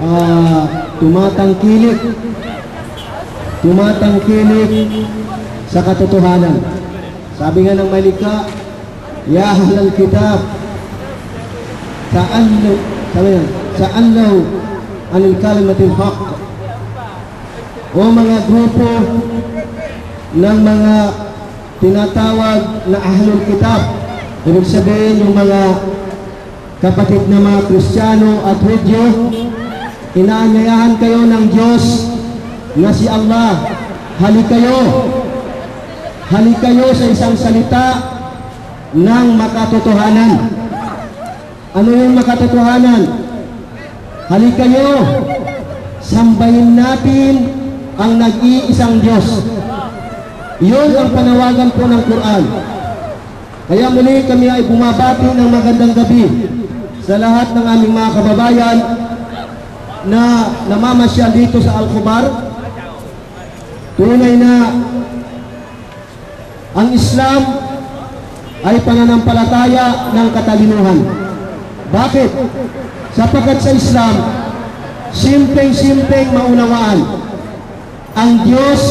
ah, tumatangkilik tumatangkilik sa katotohanan. Sabi nga ng Malika, Ya ahlal kitab, ta'allu, sabi nga, ta'allaw anil kalimatil haq. O mga grupo ng mga tinatawag na ahlul kitab. Ibig sabihin yung mga kapatid na mga Kristiyano at Hudyo, inaanyayahan kayo ng Diyos na si Allah. Halik kayo. Halik kayo sa isang salita ng makatotohanan. Ano yung makatotohanan? Halik kayo. Sambahin natin ang nag-iisang Diyos. Yun ang panawagan po ng Quran. Kaya muli kami ay bumabati ng magandang gabi sa lahat ng aming mga kababayan na namamasyal dito sa Al-Khubar. Tunay na ang Islam ay pananampalataya ng katalinuhan. Bakit? Sapagkat sa Islam, simpleng-simpleng maunawaan. Ang Diyos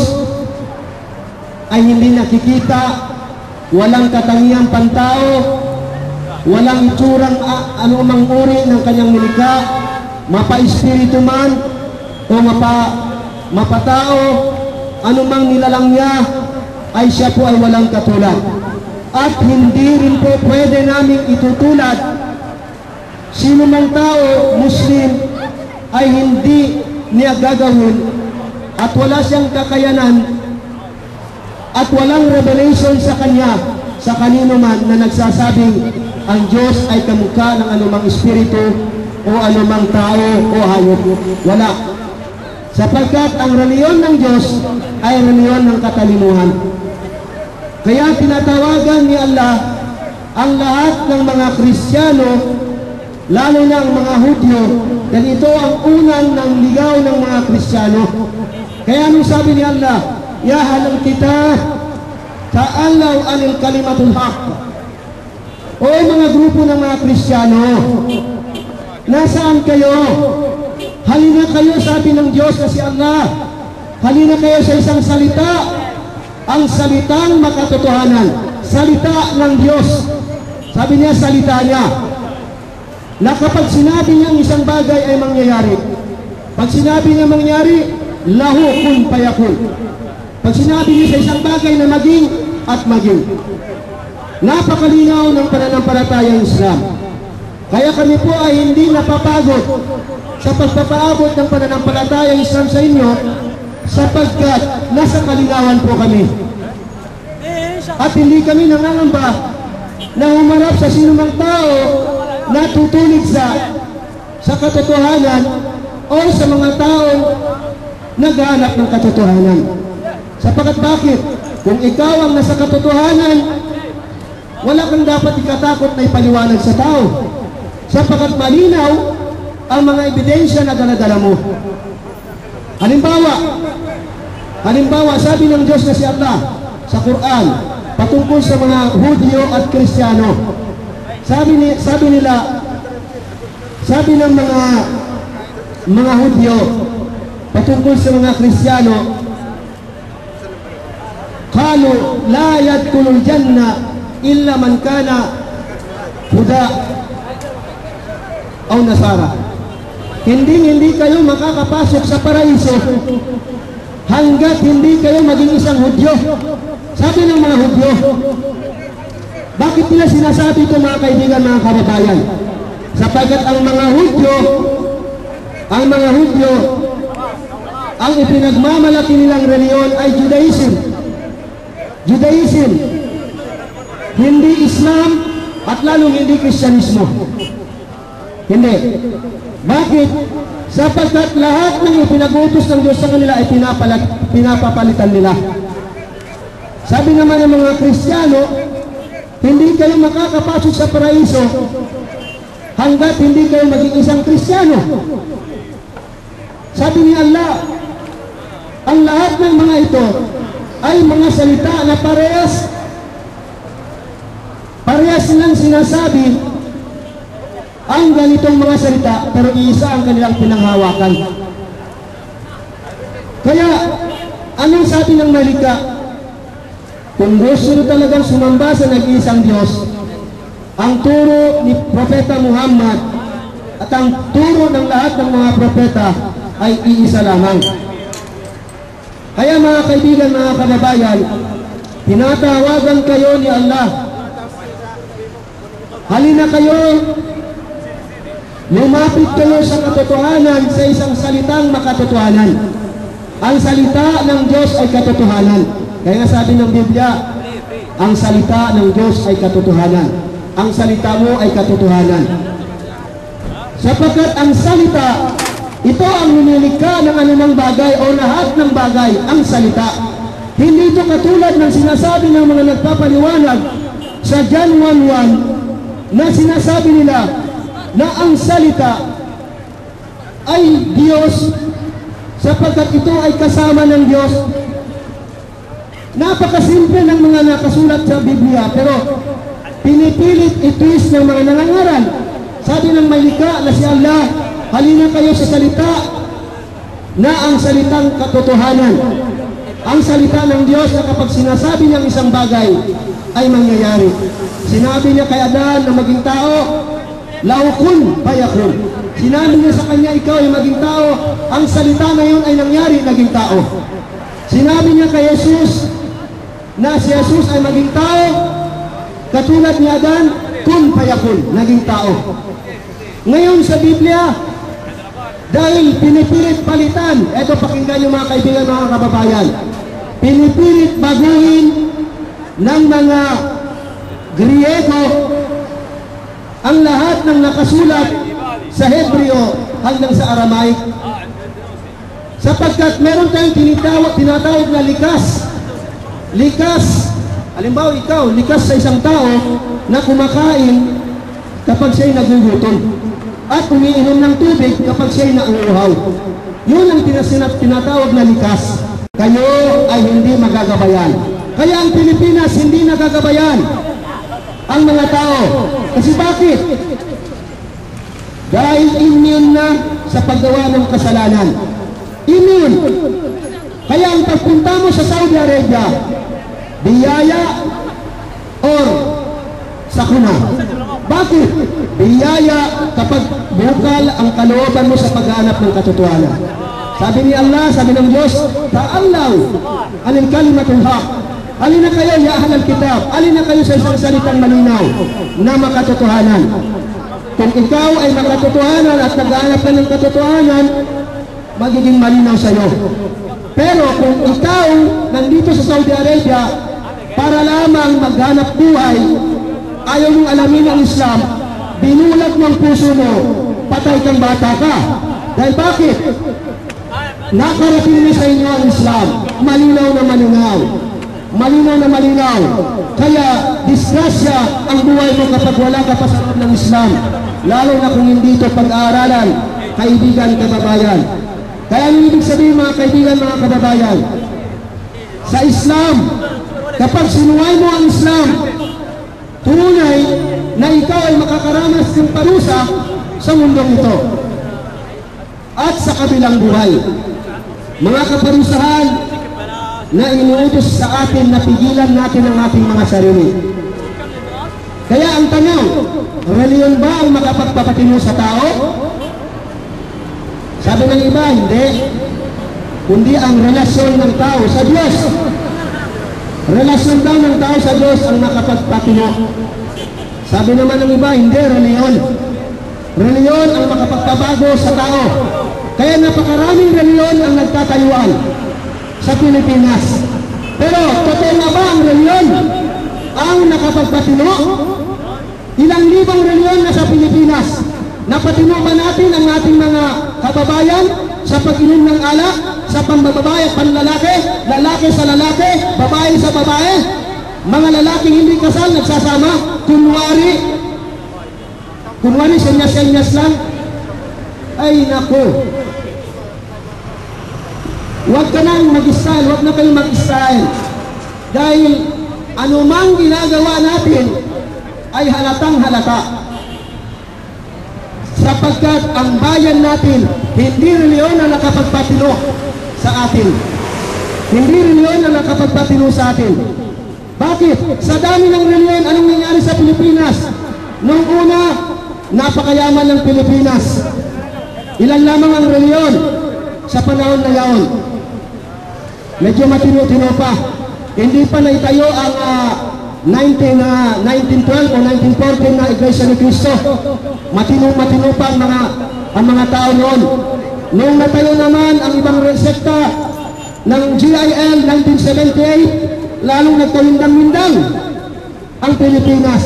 ay hindi nakikita, walang katangiang pantao, walang itsurang a- anumang uri ng kanyang nilikha, mapa-espiritu man o mapa, mapatao, anumang nilalang niya, ay siya po ay walang katulad. At hindi rin po pwede namin itutulad sino mang tao, Muslim, ay hindi niya gagawin at wala siyang kakayanan at walang revelation sa kanya sa kanino man na nagsasabing ang Diyos ay kamukha ng anumang espiritu o anumang tao o hayop. Wala. Sapagkat ang reliyon ng Diyos ay reliyon ng katalinuhan. Kaya tinatawagan ni Allah ang lahat ng mga Kristiyano, lalo na ang mga Hudyo, dahil ito ang unan ng ligaw ng mga Kristiyano. Kaya anong sabi ni Allah? Ya halal kita, ta'alaw anil kalimatul haq. O mga grupo ng mga Kristiyano, nasaan kayo? Halina kayo, sabi ng Diyos na si Allah. Halina kayo sa isang salita, ang salitang makatotohanan, salita ng Diyos. Sabi niya, salita niya. Na kapag sinabi niya ang isang bagay ay mangyayari. Pag sinabi niya mangyayari, lahu kun payakun. Pag sinabi niya sa isang bagay na maging at maging. Napakalinaw ng pananampalatayang Islam. Kaya kami po ay hindi napapagod sa pagpapaabot ng pananampalatayang Islam sa inyo sapagkat nasa kalinawan po kami. At hindi kami nangangamba na humarap sa sinumang tao na tutulig sa sa katotohanan o sa mga taong naghahanap ng katotohanan. Sapagkat bakit? Kung ikaw ang nasa katotohanan, wala kang dapat ikatakot na ipaliwanag sa tao. Sapagkat malinaw ang mga ebidensya na daladala mo. Halimbawa, halimbawa, sabi ng Diyos na si Allah sa Quran, patungkol sa mga Hudyo at Kristiyano. Sabi, ni, sabi nila, sabi ng mga mga Hudyo, patungkol sa mga Kristiyano, Kalu la yadkulul janna illa man kana huda o nasara. Hindi hindi kayo makakapasok sa paraiso hanggat hindi kayo maging isang Hudyo. Sabi ng mga Hudyo, bakit nila sinasabi ito mga kaibigan, mga kababayan? Sapagkat ang mga Hudyo, ang mga Hudyo, ang ipinagmamalaki nilang reliyon ay Judaism. Judaism. Hindi Islam at lalong hindi Kristyanismo. Hindi. Bakit? Sapagkat lahat ng ipinag-utos ng Diyos sa kanila ay pinapalat, pinapapalitan nila. Sabi naman ng mga Kristiyano, hindi kayo makakapasok sa paraiso hanggat hindi kayo maging isang Kristiyano. Sabi ni Allah, ang lahat ng mga ito ay mga salita na parehas parehas silang sinasabi ang ganitong mga salita pero iisa ang kanilang pinanghawakan. Kaya, anong sabi ng malika? Kung gusto nyo talagang sumamba sa nag-iisang Diyos, ang turo ni Propeta Muhammad at ang turo ng lahat ng mga propeta ay iisa lamang. Kaya mga kaibigan, mga kababayan, tinatawagan kayo ni Allah. Halina kayo, lumapit kayo sa katotohanan sa isang salitang makatotohanan. Ang salita ng Diyos ay katotohanan. Kaya nga sabi ng Biblia, ang salita ng Diyos ay katotohanan. Ang salita mo ay katotohanan. Sapagkat ang salita, ito ang ninilikha ng anumang bagay o lahat ng bagay, ang salita. Hindi ito katulad ng sinasabi ng mga nagpapaliwanag sa John 1.1 na sinasabi nila na ang salita ay Diyos sapagkat ito ay kasama ng Diyos. Napakasimple ng mga nakasulat sa Biblia pero pinipilit itwist ng mga nangangaral. Sabi ng malika na si Allah, halina kayo sa salita na ang salitang katotohanan. Ang salita ng Diyos na kapag sinasabi niyang isang bagay ay mangyayari. Sinabi niya kay Adan na maging tao, laukun payakun. Sinabi niya sa kanya, ikaw ay maging tao. Ang salita na yun ay nangyari, naging tao. Sinabi niya kay Jesus na si Jesus ay maging tao, katulad ni Adan, kun payakun, naging tao. Ngayon sa Biblia, dahil pinipilit palitan, eto pakinggan niyo mga kaibigan, mga kababayan, pinipilit baguhin ng mga Griego ang lahat ng nakasulat sa Hebreo hanggang sa Aramaic. Sapagkat meron tayong tinatawag, tinatawag na likas. Likas, halimbawa ikaw, likas sa isang tao na kumakain kapag siya'y nagugutom at umiinom ng tubig kapag siya'y nauuhaw. Yun ang tinasinat, tinatawag na likas. Kayo ay hindi magagabayan. Kaya ang Pilipinas hindi nagagabayan ang mga tao. Kasi bakit? Dahil immune na sa paggawa ng kasalanan. Immune. Kaya ang pagpunta mo sa Saudi Arabia, biyaya or sakuna. Bakit? Biyaya kapag bukal ang kalooban mo sa paghanap ng katotohanan. Sabi ni Allah, sabi ng Diyos, Ta'allaw anil kalimatul haq. Alin na kayo, ya ahlal kitab. Alin na kayo sa isang salitang malinaw na makatotohanan. Kung ikaw ay makatotohanan at naghahanap ka ng katotohanan, magiging malinaw sa iyo. Pero kung ikaw nandito sa Saudi Arabia para lamang maghanap buhay, ayaw mong alamin ang Islam, binulag ng puso mo, patay kang bata ka. Dahil bakit? Nakarating na sa inyo ang Islam, malinaw na malinaw. Malinaw na malinaw. Kaya, disgrasya ang buhay mo kapag wala ka pa sa loob ng Islam. Lalo na kung hindi ito pag-aaralan, kaibigan, kababayan. Kaya ang ibig sabihin mga kaibigan, mga kababayan, sa Islam, kapag sinuway mo ang Islam, tunay na ikaw ay makakaranas ng parusa sa mundong ito at sa kabilang buhay. Mga kaparusahan na inuutos sa atin na pigilan natin ang ating mga sarili. Kaya ang tanong, reliyon ba ang makapagpapatino sa tao? Sabi ng iba, hindi. Kundi ang relasyon ng tao sa Diyos. Relasyon daw ng tao sa Diyos ang nakapagpatino. Sabi naman ng iba, hindi, reliyon. Reliyon ang makapagpabago sa tao. Kaya napakaraming reliyon ang nagtatayuan sa Pilipinas. Pero totoo na ba ang reliyon ang nakapagpatino? Ilang libang reliyon na sa Pilipinas. Napatino ba natin ang ating mga kababayan sa pag-inom ng alak, sa pambababae at panlalaki, lalaki sa lalaki, babae sa babae, mga lalaking hindi kasal, nagsasama, kunwari, kunwari senyas-senyas lang, ay nako, Huwag ka nang mag-style, huwag na kayong mag-style. Dahil anumang ginagawa natin ay halatang halata. sapagkat ang bayan natin hindi reliyon ang nakapagpatino sa atin. Hindi reliyon ang nakapagpatino sa atin. Bakit? Sa dami ng reliyon, anong nangyari sa Pilipinas? Noong una, napakayaman ng Pilipinas. Ilan lamang ang reliyon sa panahon na yaon. Medyo matino-tino pa. Hindi pa naitayo ang ah, 19, ah, 1912 o 1914 na Iglesia ni Cristo. Matino-matino pa ang mga, ang mga tao noon. Noong natayo naman ang ibang sekta ng GIL 1978, lalong nagkawindang-windang ang Pilipinas.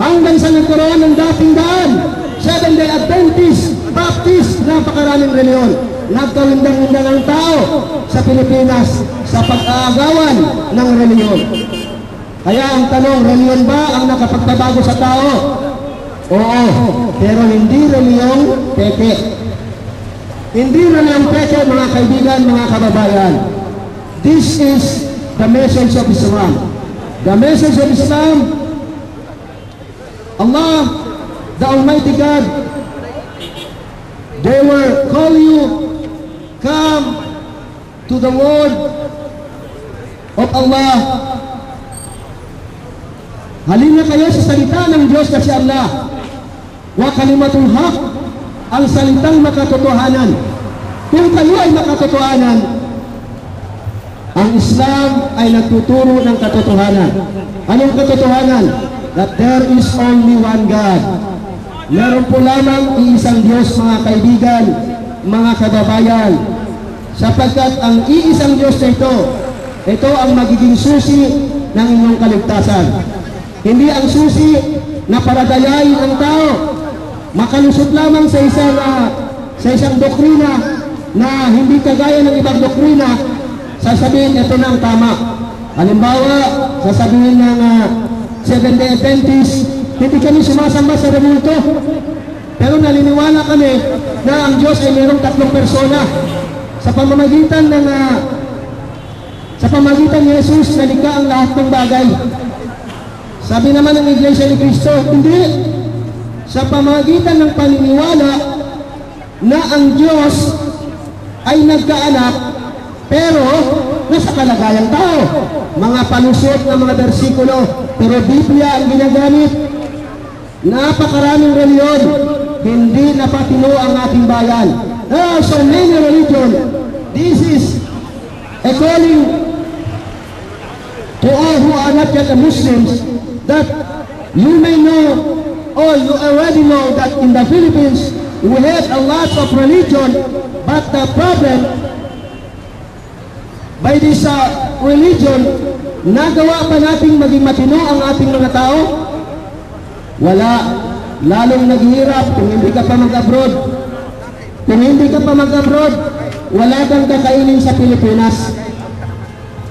Hanggang sa nagkaroon ng dating daan, Seven Day Adventist, Baptist, napakaraming reliyon. Nagkawindang-windang ang tao sa Pilipinas sa pag-aagawan ng reliyon. Kaya ang tanong, reliyon ba ang nakapagpabago sa tao? Oo, pero hindi reliyong peke. Hindi reliyong peke, mga kaibigan, mga kababayan. This is the message of Islam. The message of Islam Allah, the Almighty God, they will call you, come to the word of Allah. Halina kayo sa salita ng Diyos na si Allah. Wa kalimatul haq, ang salitang makatotohanan. Kung kayo ay makatotohanan, ang Islam ay nagtuturo ng katotohanan. Anong katotohanan? That there is only one God. Meron po lamang iisang Diyos, mga kaibigan, mga kababayan. Sapagkat ang iisang Diyos na ito, ito ang magiging susi ng inyong kaligtasan. Hindi ang susi na paradayain ang tao. Makalusot lamang sa isang, uh, sa isang doktrina na hindi kagaya ng ibang doktrina, sasabihin ito na ang tama. Halimbawa, sasabihin ng uh, Seven Day Adventist, hindi kami sumasamba sa remulto. Pero naniniwala kami na ang Diyos ay mayroong tatlong persona. Sa pamamagitan ng uh, sa pamamagitan ni Jesus, nalikha ang lahat ng bagay. Sabi naman ng Iglesia ni Cristo, hindi. Sa pamamagitan ng paniniwala na ang Diyos ay nagkaanak, pero nasa kalagayang tao. Mga palusot na mga bersikulo, pero Biblia ang ginagamit. Napakaraming reliyon, hindi napatino ang ating bayan. There are so many religion. This is a calling to all who are not yet Muslims that you may know or you already know that in the Philippines we have a lot of religion but the problem by this uh, religion nagawa pa nating maging matino ang ating mga tao wala lalong naghihirap kung hindi ka pa mag-abroad kung hindi ka pa mag-abroad wala kang kakainin sa Pilipinas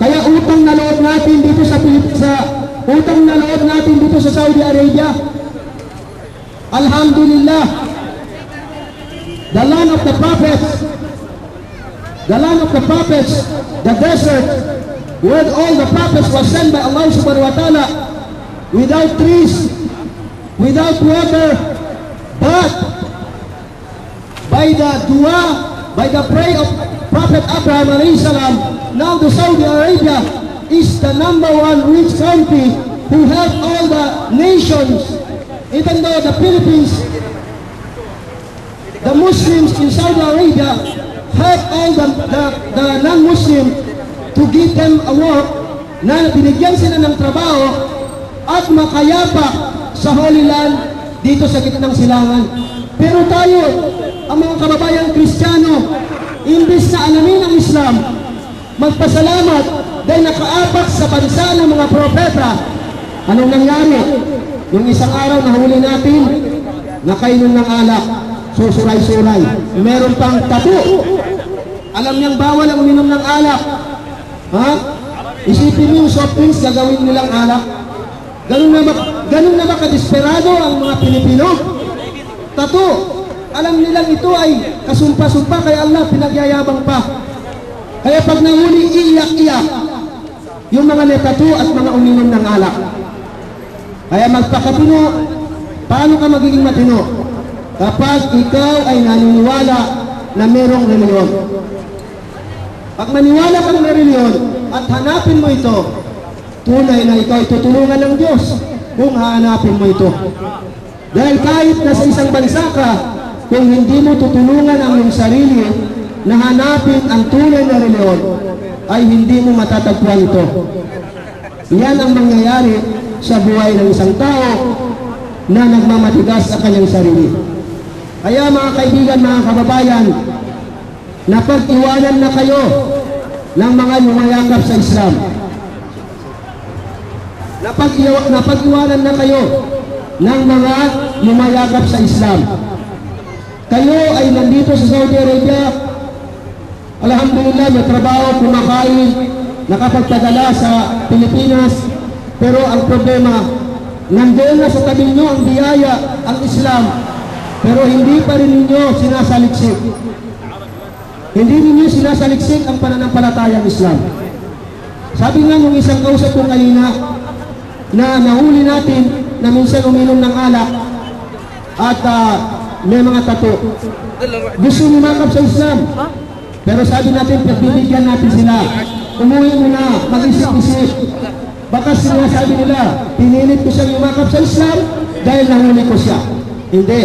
kaya utang na loob natin dito sa sa utang na loob natin dito sa Saudi Arabia. Alhamdulillah. The land of the prophets. The land of the prophets, the desert where all the prophets were sent by Allah subhanahu wa ta'ala without trees, without water, but by the dua, by the prayer of Prophet Abraham salam, now the Saudi Arabia is the number one rich country who have all the nations, even though the Philippines, the Muslims in Saudi Arabia have all the, the, the non-Muslim to give them a work na binigyan sila ng trabaho at makayapa sa Holy Land dito sa gitnang silangan. Pero tayo, ang mga kababayan Kristiyano, imbis na alamin ang Islam, magpasalamat dahil nakaapak sa bansa ng mga propeta. Anong nangyari? Yung isang araw nahuli natin, nakainom ng alak, susuray-suray. Meron pang tabu. Alam niyang bawal ang uminom ng alak. Ha? Isipin niyo yung soft drinks, gagawin nilang alak. Ganun na ganun na ba kadesperado ang mga Pilipino? Tato, alam nilang ito ay kasumpa-sumpa kay Allah, pinagyayabang pa. Kaya pag nahuli, iyak-iyak yung mga netatu at mga uminom ng alak. Kaya magpakatino, paano ka magiging matino? kapag ikaw ay naniniwala na merong reliyon. Pag maniwala ka na reliyon at hanapin mo ito, tunay na ikaw ay tutulungan ng Diyos kung hahanapin mo ito. Dahil kahit nasa isang bansa ka, kung hindi mo tutulungan ang iyong sarili na hanapin ang tunay na reliyon, ay hindi mo matatagpuan ito. Yan ang mangyayari sa buhay ng isang tao na nagmamatigas sa kanyang sarili. Kaya mga kaibigan, mga kababayan, napag-iwanan na kayo ng mga lumayakap sa Islam. Napag-iwa- napag-iwanan na kayo ng mga lumayakap sa Islam. Kayo ay nandito sa Saudi Arabia, Alhamdulillah, may trabaho, kumakain, nakapagpadala sa Pilipinas, pero ang problema, nandiyan na sa tabi nyo ang biyaya, ang Islam, pero hindi pa rin ninyo sinasaliksik. Hindi ninyo sinasaliksik ang pananampalatayang Islam. Sabi nga nung isang kausap ko kanina, na nahuli natin na minsan uminom ng alak at ah, may mga tato. Gusto lumakap sa Islam. Pero sabi natin, pagbibigyan natin sila. Umuwi muna, mag-isip-isip. Baka sinasabi nila, pinilit ko siyang lumakap sa Islam dahil nahuli ko siya. Hindi.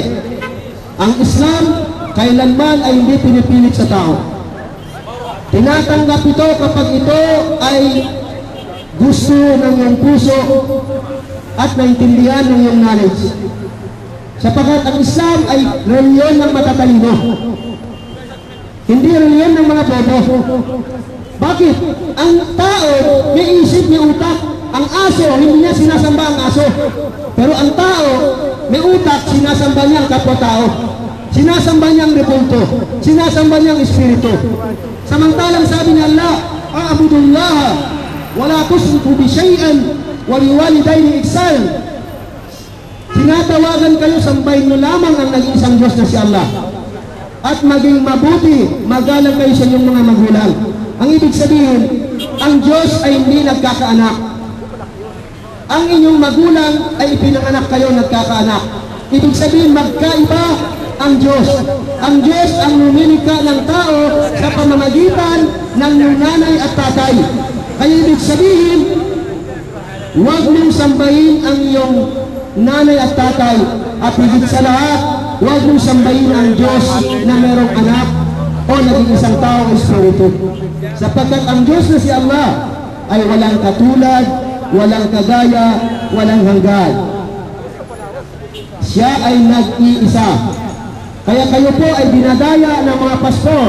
Ang Islam, kailanman ay hindi pinipilit sa tao. Tinatanggap ito kapag ito ay gusto ng iyong puso at naintindihan ng iyong knowledge. Sapagkat ang Islam ay reliyon ng matatalino. Hindi reliyon ng mga bobo. Bakit? Ang tao, may isip, may utak. Ang aso, hindi niya sinasamba ang aso. Pero ang tao, may utak, sinasamba niya ang kapwa-tao. Sinasamba niya ang repulto. Sinasamba niya ang espiritu. Samantalang sabi ni Allah, A'budullah, wala tusriku bi syai'an, wa liwalidayni ihsan. Tinatawagan kayo, sambahin nyo lamang ang nag-iisang Diyos na si Allah. At maging mabuti, magalang kayo sa inyong mga magulang. Ang ibig sabihin, ang Diyos ay hindi nagkakaanak. Ang inyong magulang ay ipinanganak kayo nagkakaanak. Ibig sabihin, magkaiba ang Diyos. Ang Diyos ang lumilikha ng tao sa pamamagitan ng nanay at tatay. Kaya ibig sabihin, huwag mong sambahin ang iyong nanay at tatay at higit sa lahat, huwag mong sambahin ang Diyos na merong anak o naging isang tao o espiritu. Sapagkat ang Diyos na si Allah ay walang katulad, walang kagaya, walang hanggan. Siya ay nag-iisa. Kaya kayo po ay dinadaya ng mga pastor.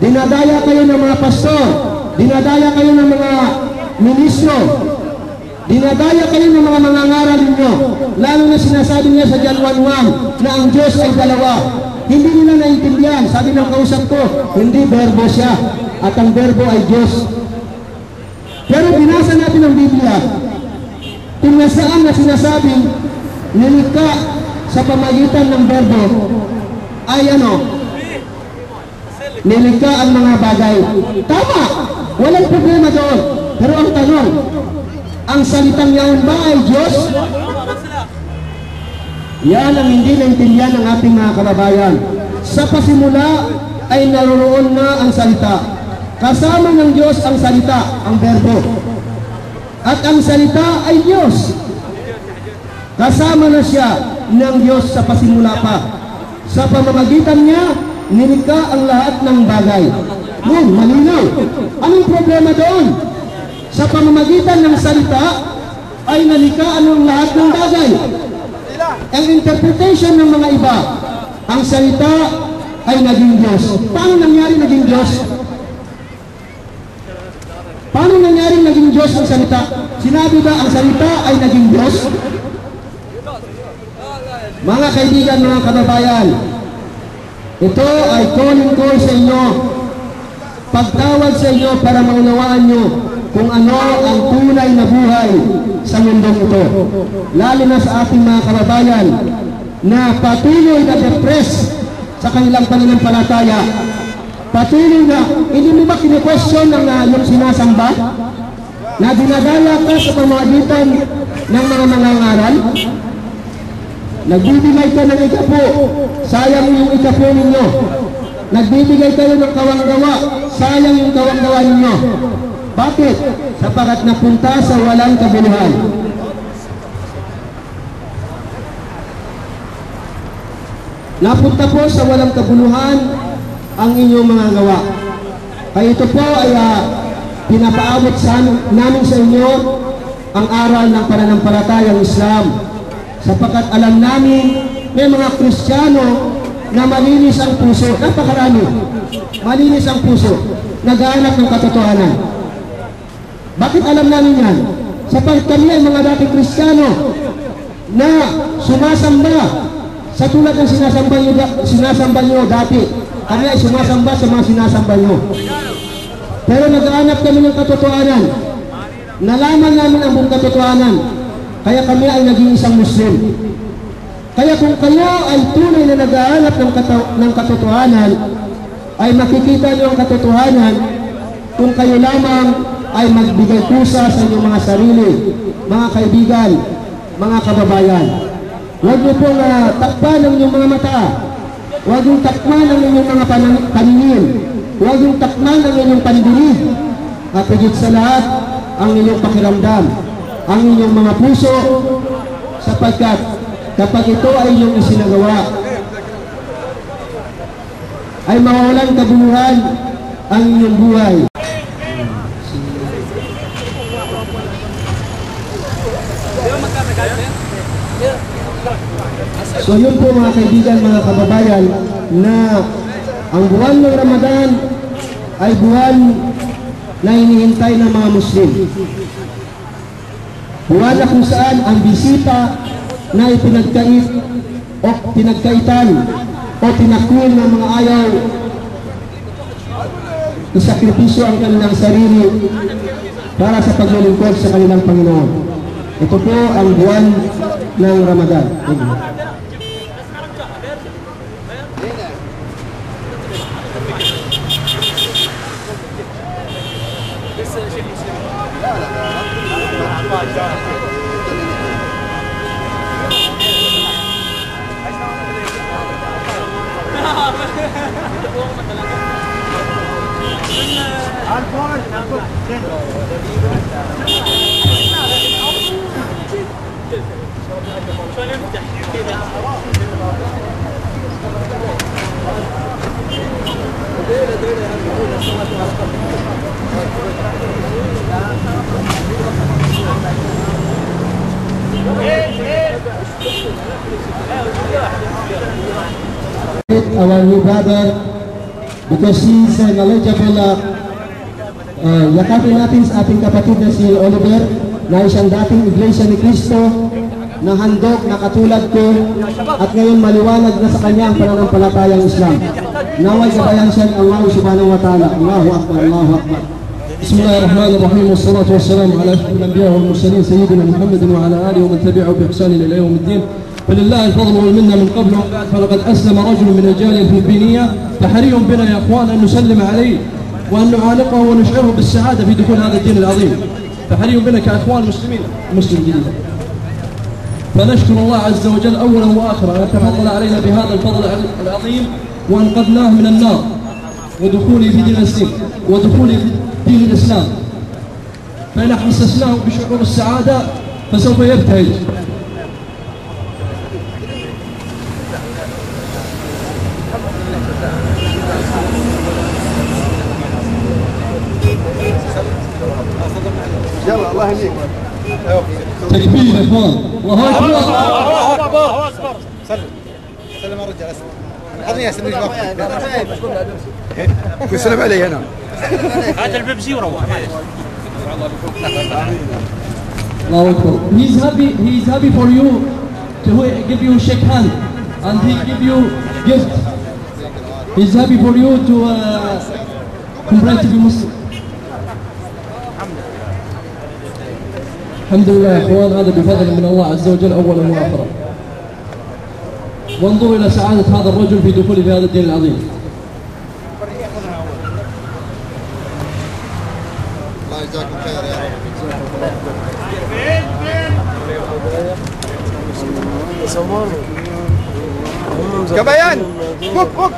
Dinadaya kayo ng mga pastor. Dinadaya kayo ng mga ministro. Dinadaya kayo ng mga mangangaral ninyo. Lalo na sinasabi niya sa John 1.1 na ang Diyos ay dalawa. Hindi nila naintindihan. Sabi ng kausap ko, hindi verbo siya. At ang verbo ay Diyos. Pero binasa natin ang Biblia. Kung nasaan na sinasabing nilikha sa pamagitan ng verbo ay ano, nilikha ang mga bagay. Tama! Walang problema doon. Pero ang tanong, ang salitang yaon ba ay Diyos? Yan ang hindi naintindihan ng ating mga kababayan. Sa pasimula ay naroon na ang salita. Kasama ng Diyos ang salita, ang verbo. At ang salita ay Diyos. Kasama na siya ng Diyos sa pasimula pa. Sa pamamagitan niya, nilikha ang lahat ng bagay. Yun, malinaw. Anong problema doon? Sa pamamagitan ng salita, ay nalikhaan ang lahat ng bagay. Ang interpretation ng mga iba, ang salita ay naging Diyos. Paano nangyari naging Diyos? Paano nangyari naging Diyos ang salita? Sinabi ba ang salita ay naging Diyos? Mga kaibigan, mga kababayan, ito ay calling call sa inyo. Pagtawag sa inyo para maunawaan nyo kung ano ang tunay na buhay sa mundong ito. Lalo na sa ating mga kababayan na patuloy na depressed sa kanilang pananampalataya. Patuloy na, hindi mo ba kine-question ng uh, yung sinasamba? Na dinadala ka sa pamamagitan ng mga mangangaral? Nagbibigay ka ng ikapo, sayang yung ikapo ninyo. Nagbibigay kayo ng kawanggawa, sayang yung kawanggawa ninyo. Bakit? Sapagat napunta sa walang kabuluhan. Napunta po sa walang kabuluhan ang inyong mga gawa. Kaya ito po ay uh, pinapaabot sa namin sa inyo ang aral ng pananampalatayang Islam. Sapagkat alam namin may mga Kristiyano na malinis ang puso. Napakarami. Malinis ang puso. Naghahanap ng katotohanan. Bakit alam namin yan? Sapagkat kami ay mga dating Kristiyano na sumasamba sa tulad ng sinasamba nyo, sinasamba nyo dati. Kami ay sumasamba sa mga sinasamba nyo. Pero naghahanap kami ng katotohanan. Nalaman namin ang buong katotohanan. Kaya kami ay naging isang Muslim. Kaya kung kayo ay tunay na naghahanap ng, ng katotohanan, ay makikita nyo ang katotohanan kung kayo lamang ay magbigay kusa sa inyong mga sarili, mga kaibigan, mga kababayan. Huwag niyo pong uh, takpan ang inyong mga mata. Huwag niyong takpan ang inyong mga paningin. Huwag niyong takpan ang inyong pandinig. At higit sa lahat, ang inyong pakiramdam, ang inyong mga puso, sapagkat kapag ito ay inyong isinagawa, ay mawawalan kabuluhan ang inyong buhay. So yun po mga kaibigan, mga kababayan, na ang buwan ng Ramadan ay buwan na hinihintay ng mga Muslim. Buwan na kung saan ang bisita na ipinagkait o pinagkaitan o tinakwil ng mga ayaw isakripisyo ang kanilang sarili para sa paglilingkod sa kanilang Panginoon. Ito po ang buwan ng Ramadan. Thank you. Our new brother because he is a knowledgeable uh, uh, yakapin natin sa ating kapatid na si Oliver na isang dating iglesia ni Cristo na handog na katulad ko at ngayon maliwanag na sa kanya ang pananampalatayang Islam. Naway gabayan siya ng Allah subhanahu wa ta'ala. Allahu Akbar, Allahu Akbar. بسم الله الرحمن الرحيم والصلاة والسلام على أشرف الأنبياء والمرسلين سيدنا محمد وعلى آله ومن تبعه بإحسان إلى يوم الدين فلله الفضل والمنة من قبل فلقد أسلم رجل من الجالية الفلبينية فحري بنا يا أخوان أن نسلم عليه وأن نعانقه ونشعره بالسعادة في دخول هذا الدين العظيم فحري بنا كأخوان مسلمين مسلم جديد فنشكر الله عز وجل أولا وآخرا أن تفضل علينا بهذا الفضل العظيم وأنقذناه من النار ودخوله في دين الإسلام ودخوله في دين الإسلام. فإن حسسناه بشعور السعادة فسوف يبتهج. تكبير يا إخوان. الله أكبر. الله أكبر. الله هو الله هو سلم. هو الرجال هو خليني هو إيش هو يسلم هو أنا. هو الببسي هو الله هو هيز هو هيز هو فور هو تو هو يو هو هاند هو هي هو يو هو هيز هو فور هو تو هو مسلم الحمد لله يا إخوان هذا بفضل من الله عز وجل اولا واخرا. وانظروا إلى سعادة هذا الرجل في دخوله في هذا الدين العظيم. الله يجزاكم خير يا رب. Kabayan! Huk, huk!